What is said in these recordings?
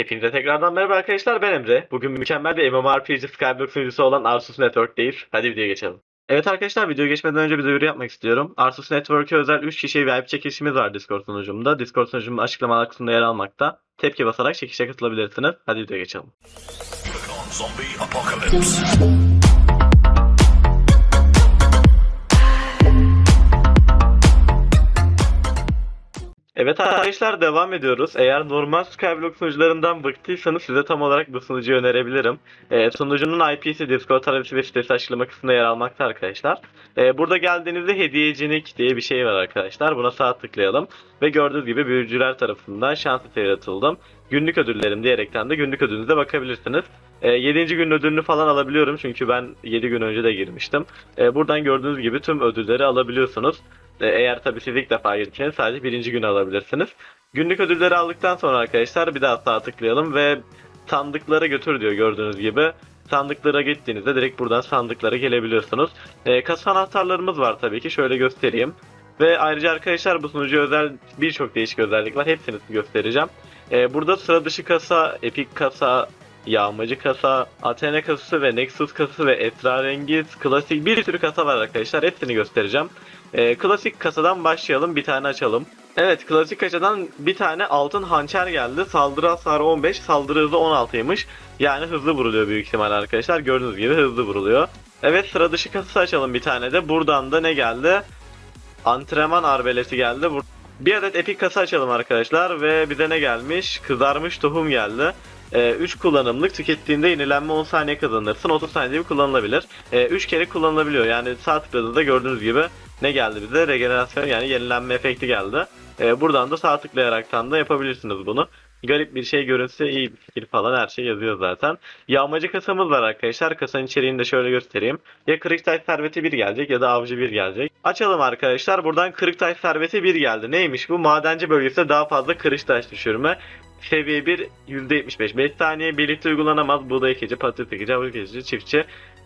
Hepinize tekrardan merhaba arkadaşlar ben Emre. Bugün mükemmel bir MMORPG Skyblock sunucusu olan Arsus Network'teyiz. Hadi videoya geçelim. Evet arkadaşlar videoya geçmeden önce bir duyuru yapmak istiyorum. Arsus Network'e özel 3 kişiye VIP çekilişimiz var Discord sunucumda. Discord sunucumun açıklamalar kısmında yer almakta. Tepki basarak çekişe katılabilirsiniz. Hadi videoya geçelim. Evet arkadaşlar devam ediyoruz. Eğer normal Skyblock sunucularından bıktıysanız size tam olarak bu sunucuyu önerebilirim. Ee, sunucunun IP'si, Discord adresi ve sitesi açıklama kısmında yer almakta arkadaşlar. Ee, burada geldiğinizde hediyecilik diye bir şey var arkadaşlar. Buna sağ tıklayalım. Ve gördüğünüz gibi büyücüler tarafından şans eseri yaratıldım. Günlük ödüllerim diyerekten de günlük ödülünüze bakabilirsiniz. E, 7. gün ödülünü falan alabiliyorum çünkü ben 7 gün önce de girmiştim. Ee, buradan gördüğünüz gibi tüm ödülleri alabiliyorsunuz. E, Eğer tabii siz ilk defa girdiyseniz sadece birinci günü alabilirsiniz. Günlük ödülleri aldıktan sonra arkadaşlar bir daha sağa tıklayalım ve sandıklara götür diyor gördüğünüz gibi. Sandıklara gittiğinizde direkt buradan sandıklara gelebiliyorsunuz. E, kasa anahtarlarımız var tabii ki şöyle göstereyim. Ve ayrıca arkadaşlar bu sunucuya özel birçok değişik özellik var. Hepsini göstereceğim. E, burada sıra dışı kasa, epik kasa, yağmacı kasa, Athena kasası ve Nexus kasası ve esrarengiz, klasik bir sürü kasa var arkadaşlar. Hepsini göstereceğim. Ee, klasik kasadan başlayalım. Bir tane açalım. Evet klasik kasadan bir tane altın hançer geldi. Saldırı hasarı 15, saldırı hızı 16'ymış. Yani hızlı vuruluyor büyük ihtimal arkadaşlar. Gördüğünüz gibi hızlı vuruluyor. Evet sıra dışı kasası açalım bir tane de. Buradan da ne geldi? Antrenman arbelesi geldi. Bir adet epik kasa açalım arkadaşlar ve bize ne gelmiş? Kızarmış tohum geldi. 3 kullanımlık tükettiğinde yenilenme 10 saniye kazanırsın. 30 saniye kullanılabilir. 3 kere kullanılabiliyor. Yani sağ tıkladığında gördüğünüz gibi ne geldi bize? Regenerasyon yani yenilenme efekti geldi. Ee, buradan da sağ tıklayaraktan da yapabilirsiniz bunu. Garip bir şey görünse iyi bir fikir falan her şey yazıyor zaten. Yağmacı kasamız var arkadaşlar. Kasanın içeriğini de şöyle göstereyim. Ya kırık taş serveti 1 gelecek ya da avcı 1 gelecek. Açalım arkadaşlar. Buradan kırık taş serveti 1 geldi. Neymiş bu? Madenci bölgesinde daha fazla kırık taş düşürme. Seviye 1 %75. 5 saniye birlikte uygulanamaz. Buğday ekici, patates ekici, havuç ekici, çiftçi.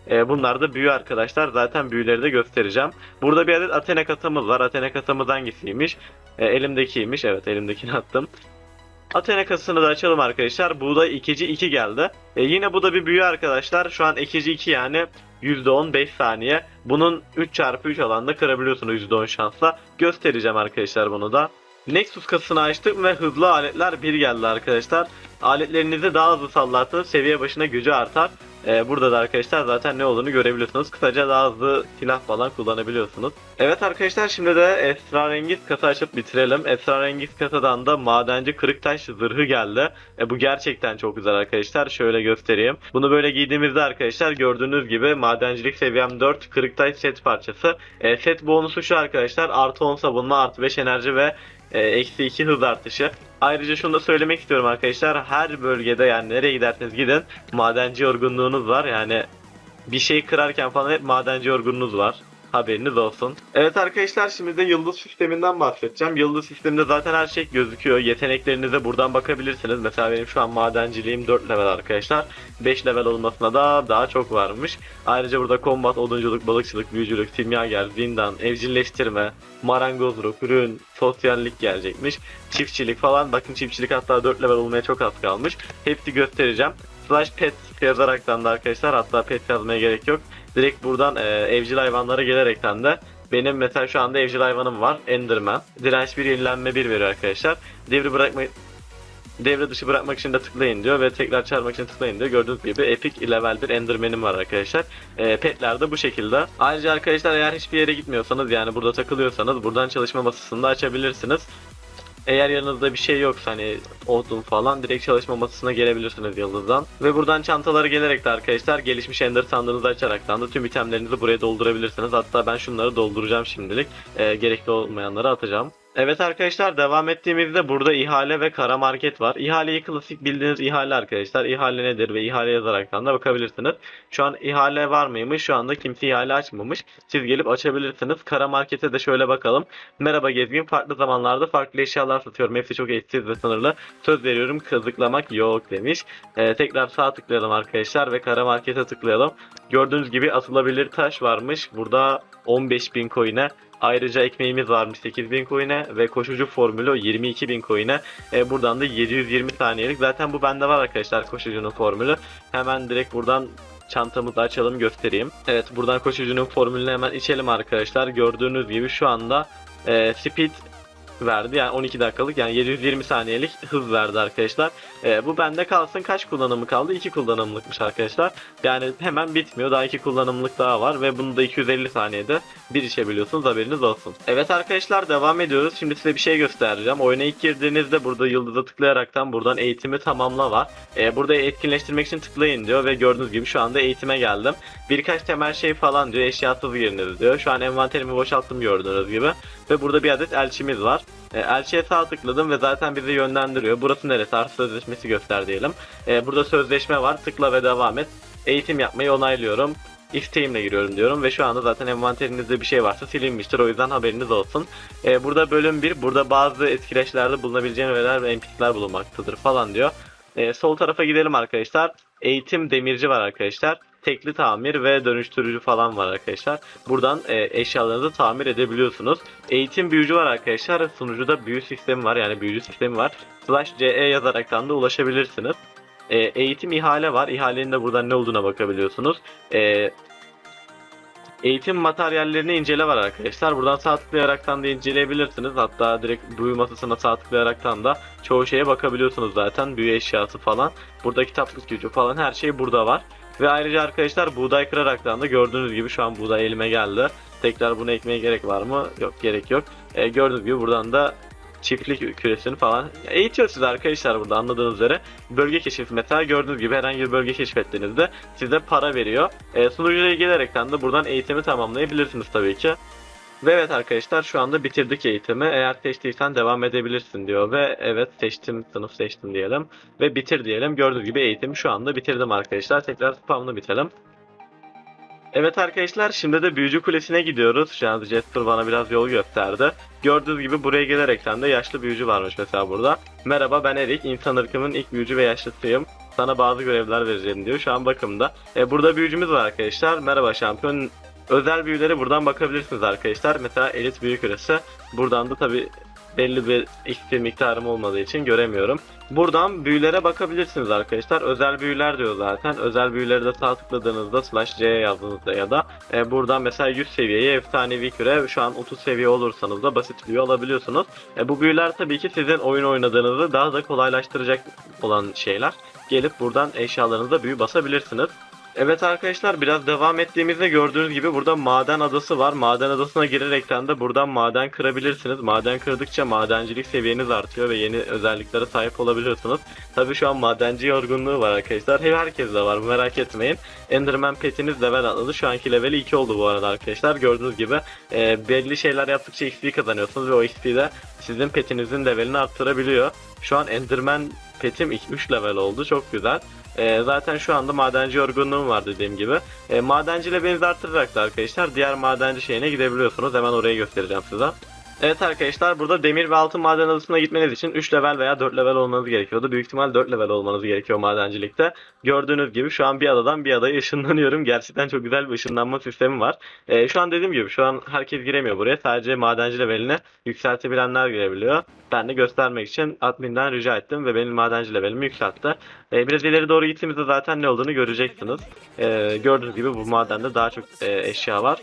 Ee, bunlar da büyü arkadaşlar. Zaten büyüleri de göstereceğim. Burada bir adet Athena kasamız var. Athena kasamız hangisiymiş? Ee, elimdekiymiş. Evet elimdekini attım. Athena kasasını da açalım arkadaşlar. Buğday ekici 2 geldi. Ee, yine bu da bir büyü arkadaşlar. Şu an ekici 2 yani %10 5 saniye. Bunun 3 çarpı 3 alanda kırabiliyorsunuz %10 şansla. Göstereceğim arkadaşlar bunu da. Nexus kasasını açtık ve hızlı aletler 1 geldi arkadaşlar. Aletlerinizi daha hızlı sallarsanız seviye başına gücü artar. Ee, burada da arkadaşlar zaten ne olduğunu görebiliyorsunuz. Kısaca daha hızlı silah falan kullanabiliyorsunuz. Evet arkadaşlar şimdi de esrarengiz kasa açıp bitirelim. Esrarengiz kasadan da madenci kırık taş zırhı geldi. E, bu gerçekten çok güzel arkadaşlar. Şöyle göstereyim. Bunu böyle giydiğimizde arkadaşlar gördüğünüz gibi madencilik seviyem 4 kırık taş set parçası. E, set bonusu şu arkadaşlar artı 10 savunma artı 5 enerji ve eksi 2 hız artışı. Ayrıca şunu da söylemek istiyorum arkadaşlar. Her bölgede yani nereye giderseniz gidin madenci yorgunluğunuz var. Yani bir şey kırarken falan hep madenci yorgunluğunuz var. Haberiniz olsun. Evet arkadaşlar şimdi de yıldız sisteminden bahsedeceğim. Yıldız sisteminde zaten her şey gözüküyor. Yeteneklerinize buradan bakabilirsiniz. Mesela benim şu an madenciliğim 4 level arkadaşlar. 5 level olmasına da daha çok varmış. Ayrıca burada kombat, odunculuk, balıkçılık, büyücülük, simyager, zindan, evcilleştirme, marangozluk, ürün, sosyallik gelecekmiş. Çiftçilik falan. Bakın çiftçilik hatta 4 level olmaya çok az kalmış. Hepsi göstereceğim. Slash pet yazaraktan da arkadaşlar hatta pet yazmaya gerek yok. Direkt buradan e, evcil hayvanlara gelerekten de benim mesela şu anda evcil hayvanım var. Enderman. Direnç 1 yenilenme 1 veriyor arkadaşlar. Devri bırakma devre dışı bırakmak için de tıklayın diyor ve tekrar çağırmak için tıklayın diyor. Gördüğünüz gibi epic level bir enderman'im var arkadaşlar. E, petler de bu şekilde. Ayrıca arkadaşlar eğer hiçbir yere gitmiyorsanız yani burada takılıyorsanız buradan çalışma masasında açabilirsiniz. Eğer yanınızda bir şey yoksa hani odun falan direkt çalışma masasına gelebilirsiniz yıldızdan. Ve buradan çantalara gelerek de arkadaşlar gelişmiş ender sandığınızı açaraktan da tüm itemlerinizi buraya doldurabilirsiniz. Hatta ben şunları dolduracağım şimdilik. Ee, gerekli olmayanları atacağım. Evet arkadaşlar devam ettiğimizde burada ihale ve kara market var. İhaleyi klasik bildiğiniz ihale arkadaşlar. İhale nedir ve ihale yazaraktan da bakabilirsiniz. Şu an ihale var mıymış? Şu anda kimse ihale açmamış. Siz gelip açabilirsiniz. Kara markete de şöyle bakalım. Merhaba gezgin farklı zamanlarda farklı eşyalar satıyorum. Hepsi çok eşsiz ve sınırlı. Söz veriyorum kazıklamak yok demiş. Ee, tekrar sağ tıklayalım arkadaşlar ve kara markete tıklayalım. Gördüğünüz gibi atılabilir taş varmış. Burada 15.000 coin'e Ayrıca ekmeğimiz varmış 8000 coin'e ve koşucu formülü 22.000 coin'e. E, buradan da 720 saniyelik. Zaten bu bende var arkadaşlar koşucunun formülü. Hemen direkt buradan çantamızı açalım göstereyim. Evet buradan koşucunun formülünü hemen içelim arkadaşlar. Gördüğünüz gibi şu anda e, speed verdi. Yani 12 dakikalık yani 720 saniyelik hız verdi arkadaşlar. E, bu bende kalsın. Kaç kullanımı kaldı? 2 kullanımlıkmış arkadaşlar. Yani hemen bitmiyor. Daha 2 kullanımlık daha var ve bunu da 250 saniyede bir içebiliyorsunuz. Haberiniz olsun. Evet arkadaşlar devam ediyoruz. Şimdi size bir şey göstereceğim. Oyuna ilk girdiğinizde burada yıldıza tıklayaraktan buradan eğitimi tamamla var. E, burada etkinleştirmek için tıklayın diyor ve gördüğünüz gibi şu anda eğitime geldim. Birkaç temel şey falan diyor. Eşyasız giriniz diyor. Şu an envanterimi boşalttım gördüğünüz gibi. Ve burada bir adet elçimiz var. E, elçiye sağ tıkladım ve zaten bizi yönlendiriyor. Burası neresi? Arsa sözleşmesi göster diyelim. E, burada sözleşme var. Tıkla ve devam et. Eğitim yapmayı onaylıyorum. İsteğimle giriyorum diyorum ve şu anda zaten envanterinizde bir şey varsa silinmiştir o yüzden haberiniz olsun. E, burada bölüm 1, burada bazı etkileşlerde bulunabileceğin öğeler ve NPC'ler bulunmaktadır falan diyor. E, sol tarafa gidelim arkadaşlar. Eğitim demirci var arkadaşlar. Tekli tamir ve dönüştürücü falan var arkadaşlar. Buradan e, eşyalarınızı tamir edebiliyorsunuz. Eğitim büyücü var arkadaşlar. Sunucuda büyü sistemi var yani büyücü sistemi var. Slash CE yazaraktan da ulaşabilirsiniz. E, eğitim ihale var. İhalenin de buradan ne olduğuna bakabiliyorsunuz. E, eğitim materyallerini incele var arkadaşlar. Buradan sağ tıklayaraktan da inceleyebilirsiniz. Hatta direkt büyü masasına sağ tıklayaraktan da çoğu şeye bakabiliyorsunuz zaten. Büyü eşyası falan. Burada kitaplık gücü falan her şey burada var. Ve ayrıca arkadaşlar buğday kıraraktan da gördüğünüz gibi şu an buğday elime geldi. Tekrar bunu ekmeye gerek var mı? Yok gerek yok. E, gördüğünüz gibi buradan da çiftlik küresini falan eğitiyor size arkadaşlar burada anladığınız üzere. Bölge keşif mesela gördüğünüz gibi herhangi bir bölge keşfettiğinizde size para veriyor. E, sunucuya gelerekten de buradan eğitimi tamamlayabilirsiniz tabii ki. Ve evet arkadaşlar şu anda bitirdik eğitimi. Eğer seçtiysen devam edebilirsin diyor ve evet seçtim sınıf seçtim diyelim ve bitir diyelim. Gördüğünüz gibi eğitimi şu anda bitirdim arkadaşlar. Tekrar spamını bitelim. Evet arkadaşlar şimdi de Büyücü Kulesi'ne gidiyoruz. Şu an Jasper bana biraz yol gösterdi. Gördüğünüz gibi buraya gelerekten de yaşlı büyücü varmış mesela burada. Merhaba ben Erik, insan ırkımın ilk büyücü ve yaşlısıyım. Sana bazı görevler vereceğim diyor. Şu an bakımda. E, burada büyücümüz var arkadaşlar. Merhaba şampiyon. Özel büyüleri buradan bakabilirsiniz arkadaşlar. Mesela elit büyü küresi. Buradan da tabi belli bir XP miktarım olmadığı için göremiyorum. Buradan büyülere bakabilirsiniz arkadaşlar. Özel büyüler diyor zaten. Özel büyüleri de sağ tıkladığınızda slash C yazdığınızda ya da e, buradan mesela 100 seviyeye efsanevi küre şu an 30 seviye olursanız da basit büyü alabiliyorsunuz. E, bu büyüler tabii ki sizin oyun oynadığınızı daha da kolaylaştıracak olan şeyler. Gelip buradan eşyalarınıza büyü basabilirsiniz. Evet arkadaşlar biraz devam ettiğimizde gördüğünüz gibi burada maden adası var. Maden adasına girerekten de buradan maden kırabilirsiniz. Maden kırdıkça madencilik seviyeniz artıyor ve yeni özelliklere sahip olabiliyorsunuz. Tabi şu an madenci yorgunluğu var arkadaşlar. Herkes de var merak etmeyin. Enderman petiniz level atladı. Şu anki leveli 2 oldu bu arada arkadaşlar. Gördüğünüz gibi e, belli şeyler yaptıkça XP kazanıyorsunuz ve o XP de sizin petinizin levelini arttırabiliyor. Şu an Enderman petim 3 level oldu. Çok güzel. E, zaten şu anda madenci yorgunluğum var dediğim gibi. E, madenci levelinizi arttırarak da arkadaşlar diğer madenci şeyine gidebiliyorsunuz. Hemen orayı göstereceğim size. Evet arkadaşlar burada demir ve altın maden adasına gitmeniz için 3 level veya 4 level olmanız gerekiyordu. Büyük ihtimal 4 level olmanız gerekiyor madencilikte. Gördüğünüz gibi şu an bir adadan bir adaya ışınlanıyorum. Gerçekten çok güzel bir ışınlanma sistemi var. Ee, şu an dediğim gibi şu an herkes giremiyor buraya. Sadece madenci levelini yükseltebilenler girebiliyor. Ben de göstermek için adminden rica ettim ve benim madenci levelimi yükseltti. Ee, biraz ileri doğru gittiğimizde zaten ne olduğunu göreceksiniz. Ee, gördüğünüz gibi bu madende daha çok e, eşya var.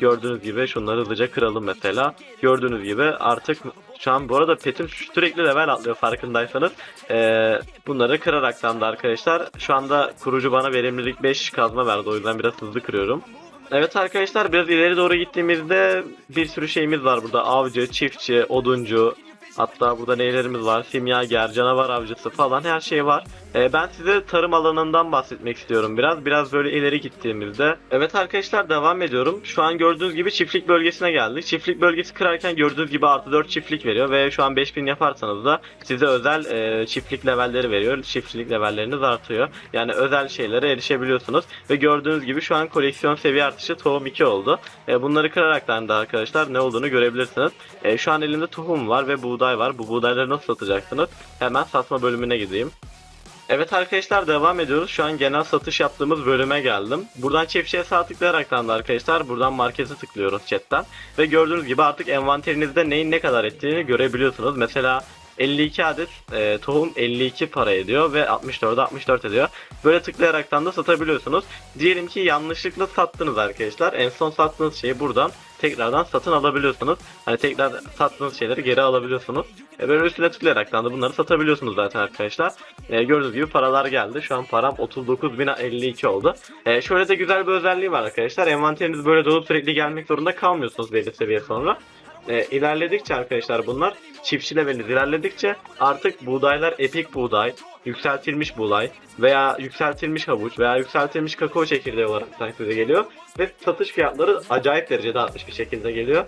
Gördüğünüz gibi şunları hızlıca kıralım mesela. Gördüğünüz gibi artık şu an bu arada petim sürekli level atlıyor farkındaysanız. Ee, bunları kıraraktan da arkadaşlar. Şu anda kurucu bana verimlilik 5 kazma verdi o yüzden biraz hızlı kırıyorum. Evet arkadaşlar biraz ileri doğru gittiğimizde bir sürü şeyimiz var burada. Avcı, çiftçi, oduncu, Hatta burada neylerimiz var? Simyager, canavar avcısı falan her şey var. Ee, ben size tarım alanından bahsetmek istiyorum biraz. Biraz böyle ileri gittiğimizde. Evet arkadaşlar devam ediyorum. Şu an gördüğünüz gibi çiftlik bölgesine geldik. Çiftlik bölgesi kırarken gördüğünüz gibi artı 4 çiftlik veriyor. Ve şu an 5000 yaparsanız da size özel e, çiftlik levelleri veriyor. Çiftlik levelleriniz artıyor. Yani özel şeylere erişebiliyorsunuz. Ve gördüğünüz gibi şu an koleksiyon seviye artışı tohum 2 oldu. E, bunları kıraraktan da arkadaşlar ne olduğunu görebilirsiniz. E, şu an elimde tohum var ve buğday var. Bu buğdayları nasıl satacaksınız? Hemen satma bölümüne gideyim. Evet arkadaşlar devam ediyoruz. Şu an genel satış yaptığımız bölüme geldim. Buradan çiftçiye sağ tıklayaraktan da arkadaşlar buradan markete tıklıyoruz chatten. Ve gördüğünüz gibi artık envanterinizde neyin ne kadar ettiğini görebiliyorsunuz. Mesela 52 adet e, tohum 52 para ediyor ve 64'e 64 ediyor. Böyle tıklayaraktan da satabiliyorsunuz. Diyelim ki yanlışlıkla sattınız arkadaşlar. En son sattığınız şeyi buradan tekrardan satın alabiliyorsunuz. Hani tekrar sattığınız şeyleri geri alabiliyorsunuz. E, böyle üstüne tıklayaraktan da bunları satabiliyorsunuz zaten arkadaşlar. E, gördüğünüz gibi paralar geldi. Şu an param 39.052 oldu. E, şöyle de güzel bir özelliği var arkadaşlar. Envanteriniz böyle dolup sürekli gelmek zorunda kalmıyorsunuz belli seviye sonra. E, ilerledikçe arkadaşlar bunlar çiftçi leveliniz ilerledikçe artık buğdaylar epik buğday, yükseltilmiş buğday veya yükseltilmiş havuç veya yükseltilmiş kakao çekirdeği olarak size geliyor. Ve satış fiyatları acayip derecede artmış bir şekilde geliyor.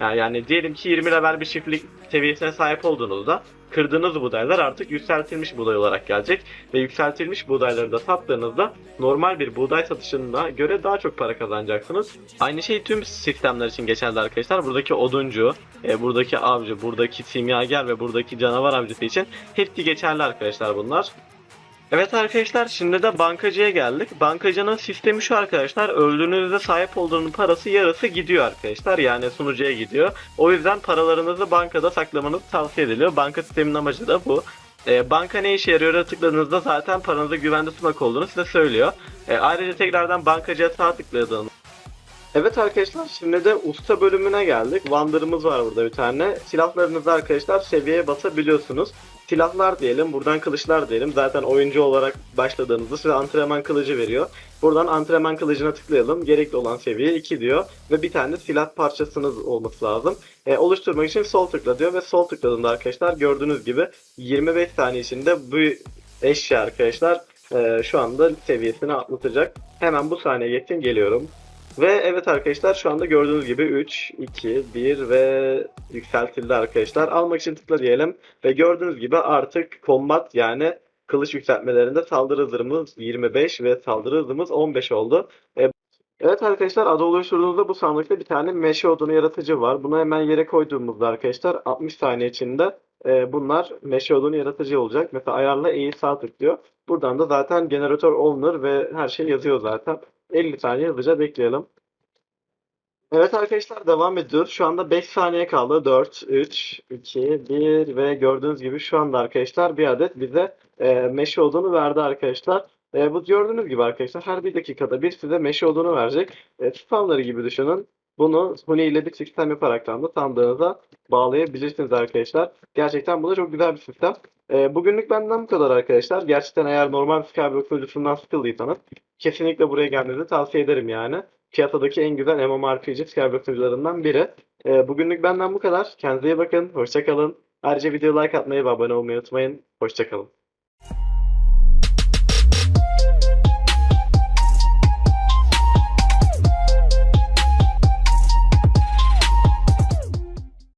Yani, yani diyelim ki 20 level bir çiftlik seviyesine sahip olduğunuzda kırdığınız buğdaylar artık yükseltilmiş buğday olarak gelecek ve yükseltilmiş buğdayları da sattığınızda normal bir buğday satışına göre daha çok para kazanacaksınız. Aynı şey tüm sistemler için geçerli arkadaşlar. Buradaki oduncu, e, buradaki avcı, buradaki simyager ve buradaki canavar avcısı için hepsi geçerli arkadaşlar bunlar. Evet arkadaşlar şimdi de bankacıya geldik. Bankacının sistemi şu arkadaşlar. Öldüğünüzde sahip olduğunun parası yarısı gidiyor arkadaşlar. Yani sunucuya gidiyor. O yüzden paralarınızı bankada saklamanız tavsiye ediliyor. Banka sisteminin amacı da bu. E, banka ne işe yarıyor tıkladığınızda zaten paranızı güvende tutmak olduğunu size söylüyor. E, ayrıca tekrardan bankacıya sağ tıkladığınızda Evet arkadaşlar şimdi de usta bölümüne geldik. Wonder'ımız var burada bir tane. Silahlarınızı arkadaşlar seviyeye basabiliyorsunuz. Silahlar diyelim, buradan kılıçlar diyelim. Zaten oyuncu olarak başladığınızda size antrenman kılıcı veriyor. Buradan antrenman kılıcına tıklayalım. Gerekli olan seviye 2 diyor. Ve bir tane silah parçasınız olması lazım. E, oluşturmak için sol tıkla diyor ve sol tıkladığında arkadaşlar gördüğünüz gibi 25 saniye içinde bu eşya arkadaşlar e, şu anda seviyesini atlatacak. Hemen bu saniye geçin geliyorum. Ve evet arkadaşlar şu anda gördüğünüz gibi 3, 2, 1 ve yükseltildi arkadaşlar. Almak için tıkla diyelim. Ve gördüğünüz gibi artık combat yani kılıç yükseltmelerinde saldırı hızımız 25 ve saldırı hızımız 15 oldu. E, Evet arkadaşlar adı oluşturduğunuzda bu sandıkta bir tane meşe odunu yaratıcı var. Bunu hemen yere koyduğumuzda arkadaşlar 60 saniye içinde e, bunlar meşe odunu yaratıcı olacak. Mesela ayarla E'yi sağ tıklıyor. Buradan da zaten generatör olunur ve her şey yazıyor zaten. 50 saniye hızlıca bekleyelim. Evet arkadaşlar devam ediyoruz. Şu anda 5 saniye kaldı. 4, 3, 2, 1 ve gördüğünüz gibi şu anda arkadaşlar bir adet bize e, meşe odunu verdi arkadaşlar. E, bu gördüğünüz gibi arkadaşlar her bir dakikada bir size meşe odunu verecek. E, spamları gibi düşünün. Bunu Huni ile bir sistem yaparaktan da sandığınıza bağlayabilirsiniz arkadaşlar. Gerçekten bu da çok güzel bir sistem. E, bugünlük benden bu kadar arkadaşlar. Gerçekten eğer normal Skyblock sunucusundan sıkıldıysanız kesinlikle buraya gelmenizi tavsiye ederim yani. Piyasadaki en güzel MMORPG Skyblock sunucularından biri. E, bugünlük benden bu kadar. Kendinize iyi bakın. Hoşçakalın. Ayrıca videoya like atmayı ve abone olmayı unutmayın. Hoşçakalın.